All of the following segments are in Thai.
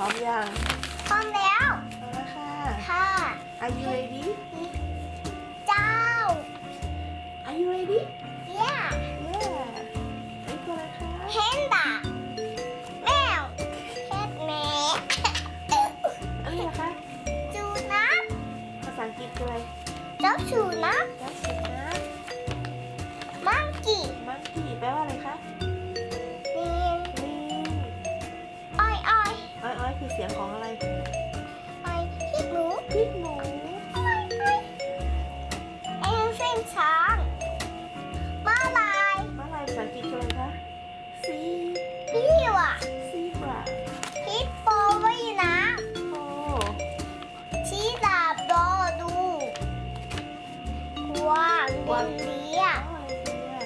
พร้อมยังพร้อมแล้วพร้อมแล้วค่ะ ค่ะ Are you ready เเสียงของอะไรอ้อยพี่หมูพริกหมูอ้อยอ้อยเอ็นเส้นช้างม้าลายเมื่อไรภาษาอังกฤษคืออะไรคะซีพี่วะซีบราฮิปโปว่ายน้โฟำชีดาบรอดูกวางดินเลียอ้อยเนี่ย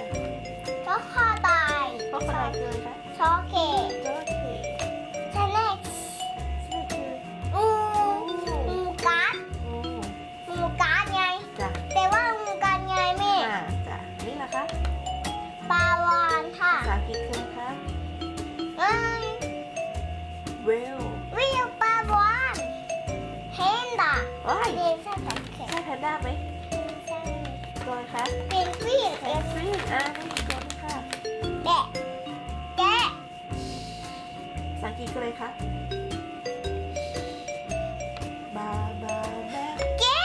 ช็อกคอตายเพราะอะไรคืออะไรคะช็อกเกตจ ดาว้ายเรียนภาษาแขกใช่แพนด้าไหมตัวอะไรคะเป็นกวินแพนกวินอ่านี่อีกตัวนึงค่ะแกะแกะภาษาอังกฤษคืออะไรคะบาบาแม่แกะ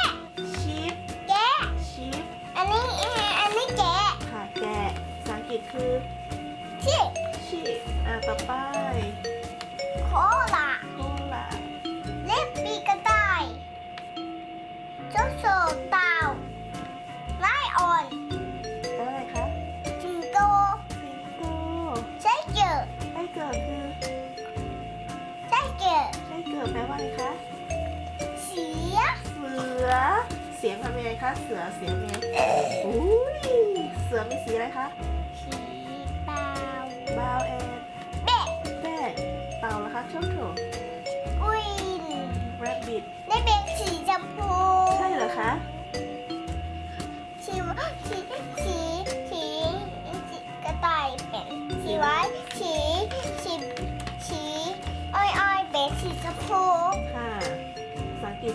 ชีฟแกะชีฟอันนี้อันนี้แกะค่ะแกะภาษาอังกฤษคือที่ชีฟอ่าต่อไปโคลาโคลา ไส้เกิดแปลว่าอะไรคะ เสีย เสือ เสียงทำยังไงคะ เสือ เสียงเป็นไงอุ้ย เสือมีสีอะไรคะ สีเปล่าบาวแอ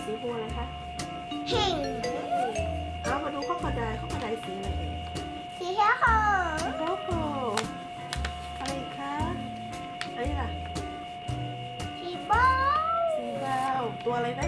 สีฟูอะไรคะเห็นเอามาดูข้อกระดาษข้อกระดาษสีอะไรเอ่ยสีเขียวของโลโก้อะไรอีกคะอันนี้ล่ะสีบ้าสีดาวตัวอะไรนะ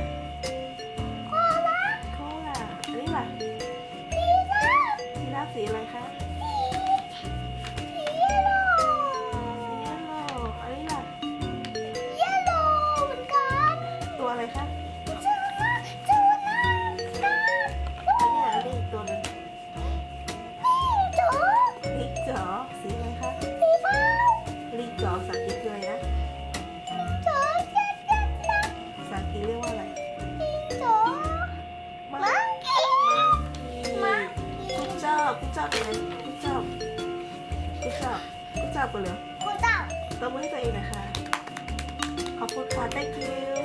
จับกูจับกันเลยกูจับตบมือให้ตัวเองหนะคะขอบคุณค่ะ thank you